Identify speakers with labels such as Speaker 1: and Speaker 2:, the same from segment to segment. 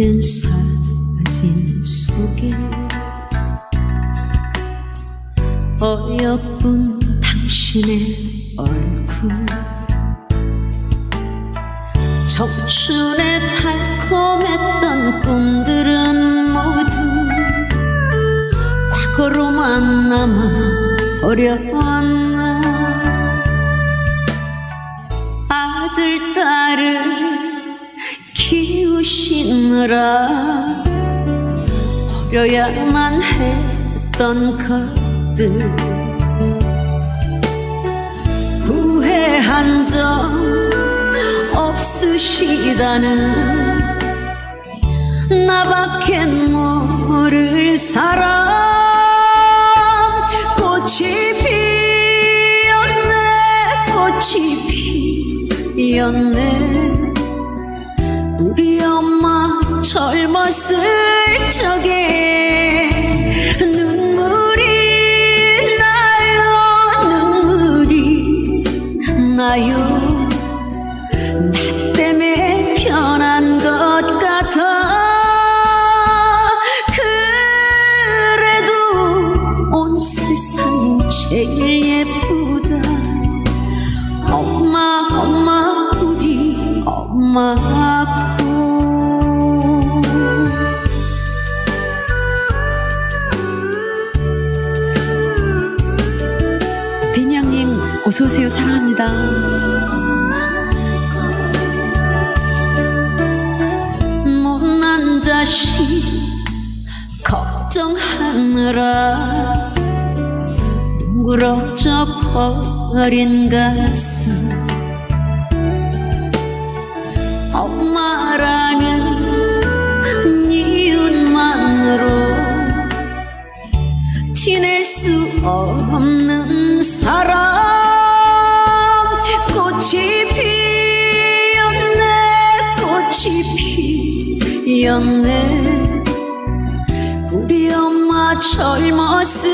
Speaker 1: 오래된 사진 속에 어여쁜 당신의 얼굴 청춘의 달콤했던 꿈들은 모두 과거로만 남아 버렸 키우시느라 버려야만 했던 것들. 후회한 적 없으시다는 나밖에 모를 사람. 꽃이 피었네 꽃이 피었네 젊었을 적에 눈물이 나요. 눈물이 나요. 나 때문에 변한 것 같아. 그래도 온 세상 제일 예쁘다. 엄마 엄마 우리 엄마 어서 오세요 사랑합니다. 못난 자식 걱정하느라 뭉그러져 버린 가슴 엄마라 피었네. 우리 엄마 젊었을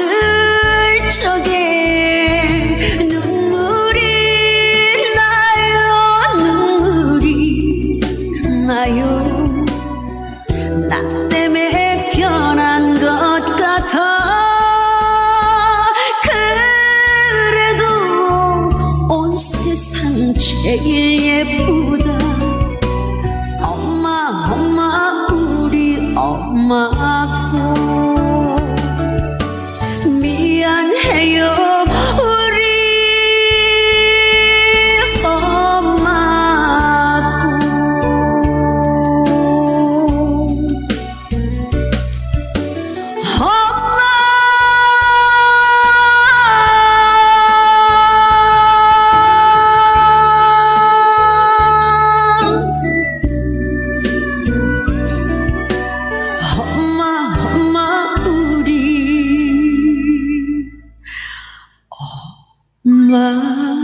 Speaker 1: 적에 눈물이 나요 눈물이 나요. 나 때문에 변한 것 같아. 그래도 온 세상 제일 예쁘다 엄마 Và